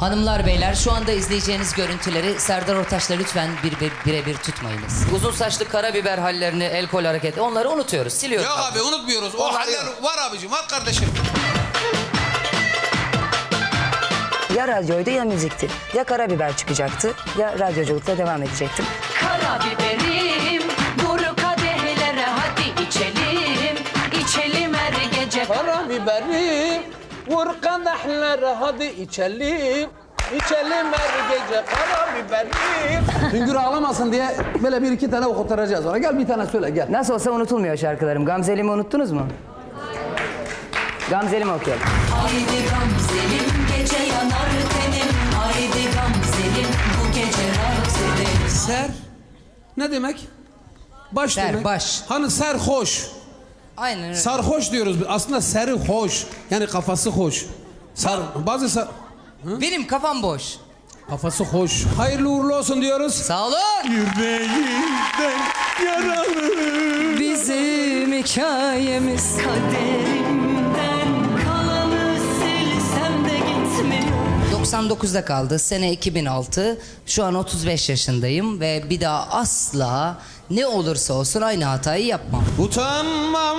Hanımlar beyler şu anda izleyeceğiniz görüntüleri Serdar Ortaç'la lütfen bir, bir, birebir tutmayınız. Uzun saçlı karabiber hallerini, el kol hareketi onları unutuyoruz, siliyoruz. Yok abi unutmuyoruz. O Vallahi haller yok. var abicim var kardeşim. Ya radyoydu ya müzikti. Ya karabiber çıkacaktı ya radyoculukla devam edecektim. Karabiberim vur kadehlere hadi içelim içelim her gece Karabiberim vur kadehler hadi içelim. İçelim her gece karabiberim. Hüngür ağlamasın diye böyle bir iki tane okutacağız ona. Gel bir tane söyle gel. Nasıl olsa unutulmuyor şarkılarım. Gamzelimi unuttunuz mu? Gamzelimi okuyalım. Haydi gamzelim gece yanar tenim Haydi gamzelim bu gece rahat edelim Ser ne demek? Baş Ser, demek. baş. Hani serhoş. Aynen öyle. Sarhoş diyoruz. Aslında seri hoş. Yani kafası hoş. Sar, bazı sar, Benim kafam boş. kafası hoş. Hayırlı uğurlu olsun diyoruz. Sağ olun. Yüreğimden yaralı. Bizim hikayemiz. Kaderimden kalanı silsem de gitmiyor 99'da kaldı. Sene 2006. Şu an 35 yaşındayım ve bir daha asla ne olursa olsun aynı hatayı yapmam. Utanmam,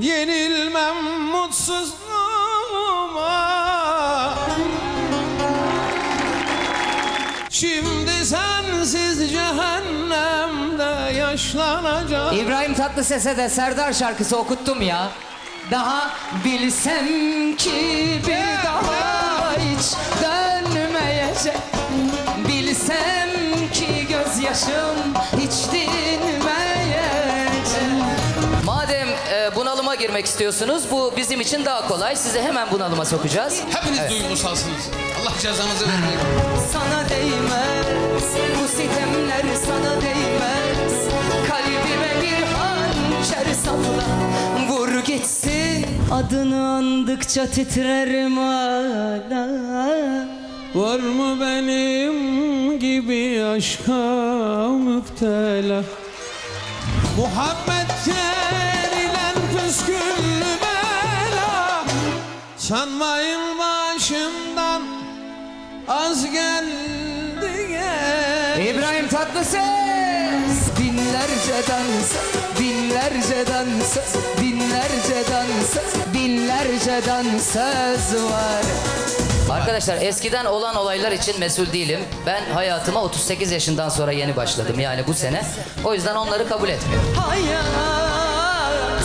yenilmem mutsuzluğuma. Şimdi sensiz cehennemde yaşlanacağım. İbrahim Tatlıses'e de Serdar şarkısı okuttum ya. Daha bilsem ki bir daha hiç bunalıma girmek istiyorsunuz bu bizim için daha kolay. Sizi hemen bunalıma sokacağız. Hepiniz duygusalsınız. Allah cezanızı vermeyin. Sana değmez bu sitemler sana değmez Kalbime bir hançer sapla vur gitsin Adını andıkça titrerim hala Var mı benim gibi aşka müptela? Muhabbet püsküllü bela Sanmayın başımdan az geldi gel İbrahim Tatlıses Binlerce dans, binlerce dans, binlerce dans, binlerce dansöz var. Arkadaşlar eskiden olan olaylar için mesul değilim. Ben hayatıma 38 yaşından sonra yeni başladım yani bu sene. O yüzden onları kabul etmiyorum. Hayat